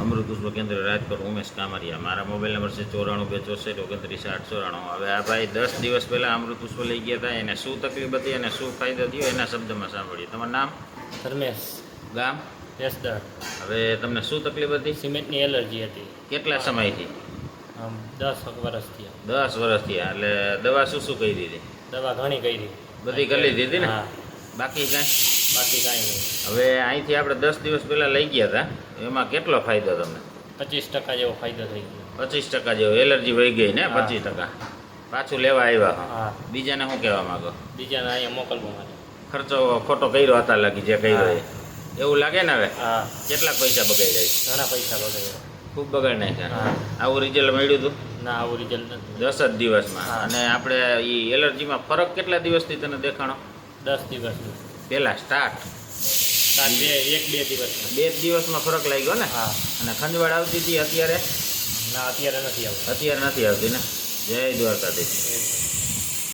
અમૃત પુષ્પ કેન્દ્ર રાજકોટ ઉમેશ કામરિયા. મારા મોબાઈલ નંબર છે ચોરાણું બે ચોસઠ ઓગણત્રીસ આઠ ચોરાણું. હવે આ ભાઈ દસ દિવસ પહેલાં અમૃત પુષ્પ લઈ ગયા હતા. એને શું તકલીફ હતી અને શું ફાયદો થયો એના શબ્દમાં સાંભળીએ. તમારું નામ? ધર્મેશ. ગામ? યસદર હવે તમને શું તકલીફ હતી? સિમેન્ટની એલર્જી હતી. કેટલા સમયથી? દસ વર્ષથી દસ વર્ષ થયા. એટલે દવા શું શું કરી દીધી? દવા ઘણી કરી. બધી કરી દીધી ને? હા. બાકી કાંઈ? બાકી કાંઈ નહીં. હવે અહીંથી આપણે દસ દિવસ પહેલાં લઈ ગયા હતા. એમાં કેટલો ફાયદો તમને? પચીસ ટકા જેવો ફાયદો થઈ ગયો. પચીસ ટકા જેવો. એલર્જી વહી ગઈ ને? પચીસ ટકા. પાછું લેવા આવ્યા હા. બીજાને શું કહેવા માંગો? બીજાને અહીંયા મોકલવા માટે. ખર્ચો ખોટો કર્યો હતા લાગી જે કર્યો એ. એવું લાગે ને હવે? હા. કેટલા પૈસા બગાડી જાય ઘણા પૈસા બગાડ્યા. ખૂબ બગાડ નાખ્યા આવું રિઝલ્ટ મળ્યું હતું? ના આવું રિઝલ્ટ નથી. દસ જ દિવસમાં. અને આપણે એ એલર્જીમાં ફરક કેટલા દિવસથી તને દેખાણો? દસ દિવસનું પહેલા સ્ટાર્ટ બે એક બે દિવસ બે દિવસમાં ફરક લાગ્યો ને? હા. અને ખંજવાળ આવતી હતી અત્યારે? ના અત્યારે નથી આવતી. અત્યારે નથી આવતી ને? જય દ્વારકાધીશ.